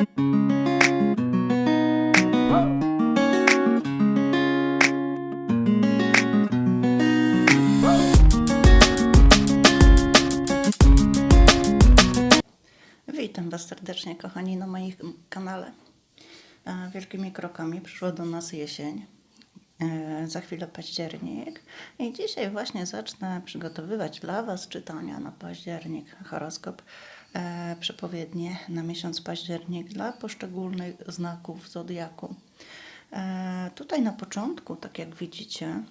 Witam Was serdecznie, kochani, na moim kanale. E, Wielkimi krokami przyszła do nas jesień. E, Za chwilę październik. I dzisiaj właśnie zacznę przygotowywać dla Was czytania na październik. Horoskop przepowiednie na miesiąc październik dla poszczególnych znaków zodiaku. E, Tutaj na początku, tak jak widzicie,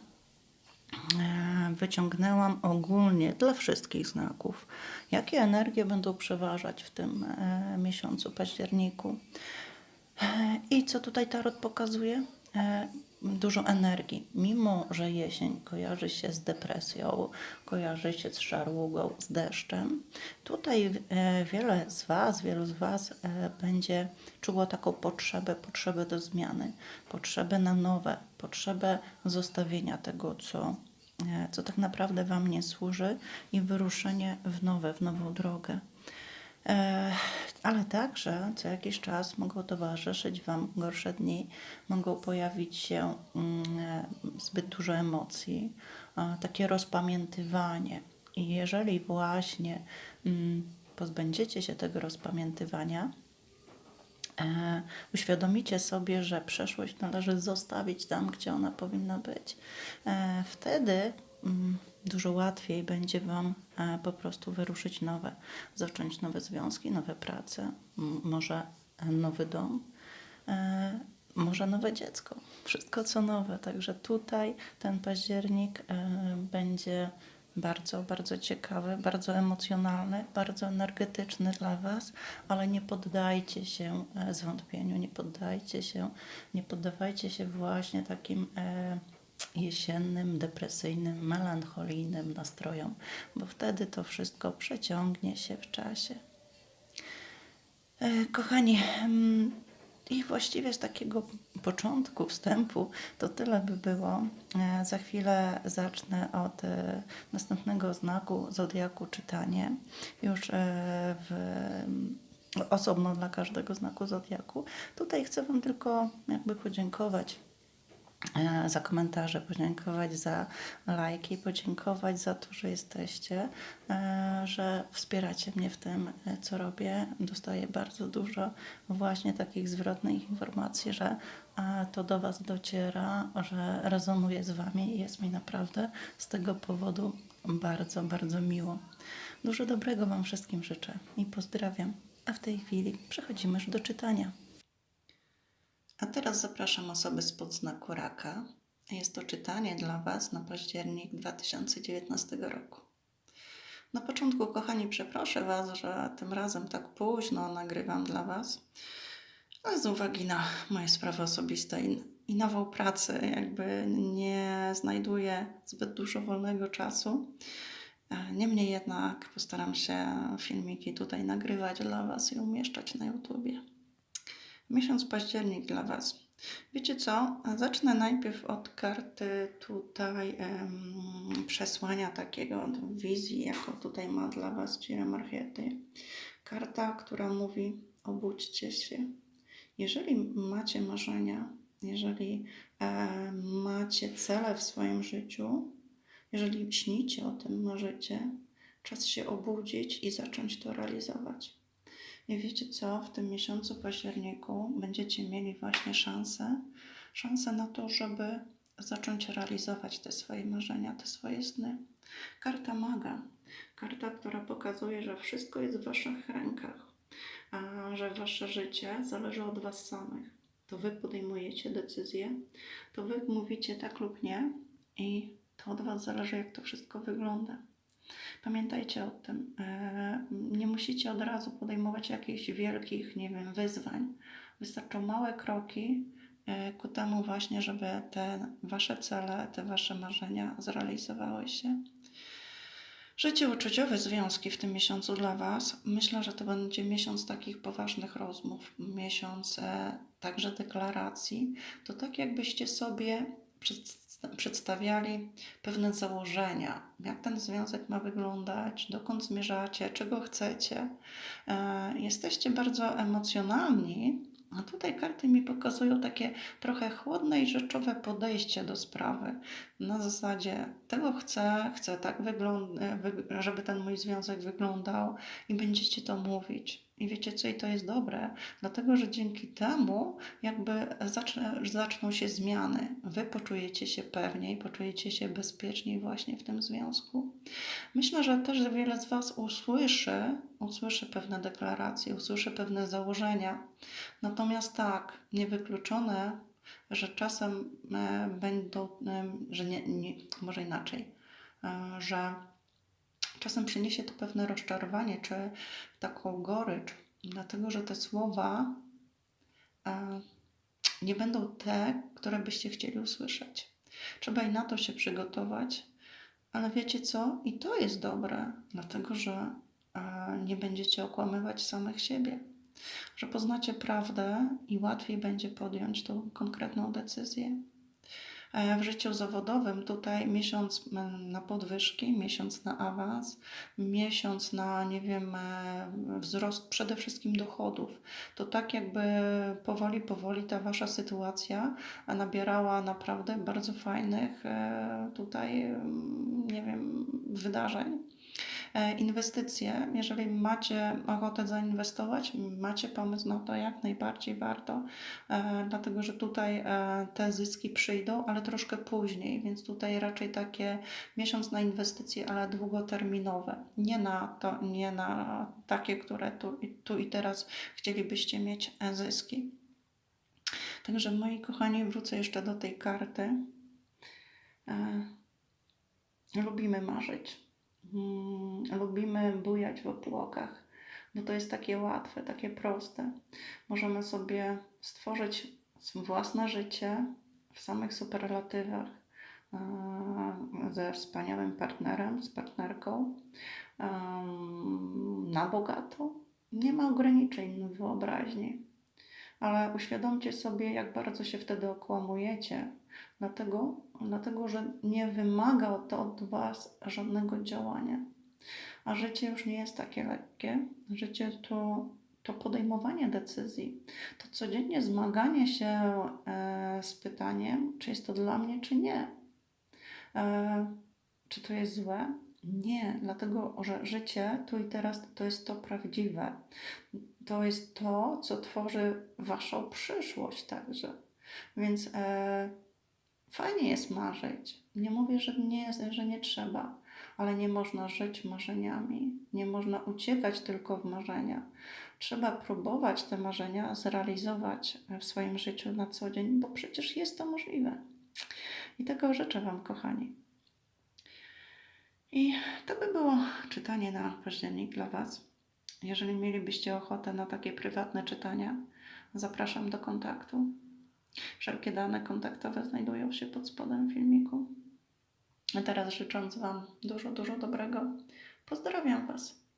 E, wyciągnęłam ogólnie dla wszystkich znaków, jakie energie będą przeważać w tym e, miesiącu październiku. E, I co tutaj tarot pokazuje? E, Dużo energii, mimo że jesień kojarzy się z depresją, kojarzy się z szarługą, z deszczem. Tutaj e, wiele z Was, wielu z Was e, będzie czuło taką potrzebę, potrzebę do zmiany, potrzebę na nowe, potrzebę zostawienia tego, co, co tak naprawdę Wam nie służy i wyruszenie w nowe, w nową drogę. Ale także co jakiś czas mogą towarzyszyć Wam gorsze dni, mogą pojawić się mm, e, zbyt dużo emocji, takie rozpamiętywanie. I jeżeli właśnie mm, pozbędziecie się tego rozpamiętywania, e, uświadomicie sobie, że przeszłość należy zostawić tam, gdzie ona powinna być, e, wtedy mm, dużo łatwiej będzie Wam e, po prostu wyruszyć nowe, zacząć nowe związki, nowe prace, może e, nowy dom, e, może nowe dziecko. Wszystko co nowe. Także tutaj ten październik będzie bardzo, bardzo ciekawy, bardzo emocjonalny, bardzo energetyczny dla Was, ale nie poddajcie się zwątpieniu, nie poddajcie się, nie poddawajcie się właśnie takim jesiennym, depresyjnym, melancholijnym nastrojom, bo wtedy to wszystko przeciągnie się w czasie. E, Kochani, mm, i właściwie z takiego początku, wstępu, to tyle by było. E, Za chwilę zacznę od e, następnego znaku zodiaku czytanie. Już w, osobno dla każdego znaku zodiaku. Tutaj chcę Wam tylko jakby podziękować za komentarze, podziękować za lajki, podziękować za to, że jesteście, e, że wspieracie mnie w tym, e, co robię. Dostaję bardzo dużo właśnie takich zwrotnych informacji, że e, to do Was dociera, że rezonuje z Wami i jest mi naprawdę z tego powodu bardzo, bardzo miło. Dużo dobrego Wam wszystkim życzę i pozdrawiam. A w tej chwili przechodzimy już do czytania. A teraz zapraszam osoby spod znaku raka. Jest to czytanie dla Was na październik 2019 roku. Na początku, kochani, przeproszę Was, że tym razem tak późno nagrywam dla Was, ale z uwagi na moje sprawy osobiste i, i nową pracę, jakby nie znajduję zbyt dużo wolnego czasu. E, Niemniej jednak postaram się filmiki tutaj nagrywać dla Was i umieszczać na YouTubie. Miesiąc październik dla Was. Wiecie co? Zacznę najpierw od karty tutaj em, przesłania takiego, wizji, jaką tutaj ma dla Was Marchiety. Karta, która mówi obudźcie się. Jeżeli macie marzenia, jeżeli e, macie cele w swoim życiu, jeżeli śnicie o tym, marzycie, czas się obudzić i zacząć to realizować. I wiecie co? W tym miesiącu październiku będziecie mieli właśnie szansę, szansę na to, żeby zacząć realizować te swoje marzenia, te swoje sny. Karta maga, karta, która pokazuje, że wszystko jest w waszych rękach, a że wasze życie zależy od was samych. To wy podejmujecie decyzje, to wy mówicie tak lub nie i to od was zależy, jak to wszystko wygląda. Pamiętajcie o tym. e, Nie musicie od razu podejmować jakichś wielkich, nie wiem, wyzwań. Wystarczą małe kroki e, ku temu właśnie, żeby te wasze cele, te wasze marzenia zrealizowały się. Życie uczuciowe, związki w tym miesiącu dla Was. Myślę, że to będzie miesiąc takich poważnych rozmów, miesiąc e, także deklaracji. To tak jakbyście sobie przed st- przedstawiali pewne założenia, jak ten związek ma wyglądać, dokąd zmierzacie, czego chcecie. E, Jesteście bardzo emocjonalni, a tutaj karty mi pokazują takie trochę chłodne i rzeczowe podejście do sprawy. Na zasadzie tego chcę, chcę tak wygląda, żeby ten mój związek wyglądał i będziecie to mówić. I wiecie co, i to jest dobre, dlatego że dzięki temu jakby zaczną, zaczną się zmiany. Wy poczujecie się pewniej, poczujecie się bezpieczniej właśnie w tym związku. Myślę, że też wiele z Was usłyszy, usłyszy pewne deklaracje, usłyszy pewne założenia. Natomiast tak, niewykluczone, że czasem e, będą, e, że nie, nie, może inaczej, e, że czasem przyniesie to pewne rozczarowanie czy taką gorycz, dlatego że te słowa e, nie będą te, które byście chcieli usłyszeć. Trzeba i na to się przygotować, ale wiecie co? I to jest dobre, dlatego że e, nie będziecie okłamywać samych siebie, że poznacie prawdę i łatwiej będzie podjąć tą konkretną decyzję. E, W życiu zawodowym tutaj miesiąc na podwyżki, miesiąc na awans, miesiąc na, nie wiem, e, wzrost przede wszystkim dochodów. To tak jakby powoli, powoli ta wasza sytuacja nabierała naprawdę bardzo fajnych e, tutaj, nie wiem, wydarzeń. E, Inwestycje, jeżeli macie ochotę zainwestować, macie pomysł na to, jak najbardziej warto, e, dlatego że tutaj e, te zyski przyjdą, ale troszkę później, więc tutaj raczej takie miesiąc na inwestycje, ale długoterminowe, nie na, to, nie na takie, które tu, tu i teraz chcielibyście mieć zyski. Także moi kochani, wrócę jeszcze do tej karty. Lubimy marzyć. Mm, lubimy bujać w opłokach, bo to jest takie łatwe, takie proste. Możemy sobie stworzyć własne życie w samych superlatywach e, ze wspaniałym partnerem, z partnerką, em, na bogato. Nie ma ograniczeń w wyobraźni, ale uświadomcie sobie, jak bardzo się wtedy okłamujecie, dlatego, dlatego że nie wymaga to od Was żadnego działania. A życie już nie jest takie lekkie. Życie to, to podejmowanie decyzji, to codziennie zmaganie się e, z pytaniem, czy jest to dla mnie, czy nie. E, czy to jest złe? Nie, dlatego że życie tu i teraz to jest to prawdziwe. To jest to, co tworzy Waszą przyszłość także. Więc e, fajnie jest marzyć. Nie mówię, że nie, że nie trzeba, ale nie można żyć marzeniami. Nie można uciekać tylko w marzenia. Trzeba próbować te marzenia zrealizować w swoim życiu na co dzień, bo przecież jest to możliwe. I tego życzę Wam, kochani. I to by było czytanie na październik dla Was. Jeżeli mielibyście ochotę na takie prywatne czytania, zapraszam do kontaktu. Wszelkie dane kontaktowe znajdują się pod spodem filmiku. A teraz życząc Wam dużo, dużo dobrego, pozdrawiam Was.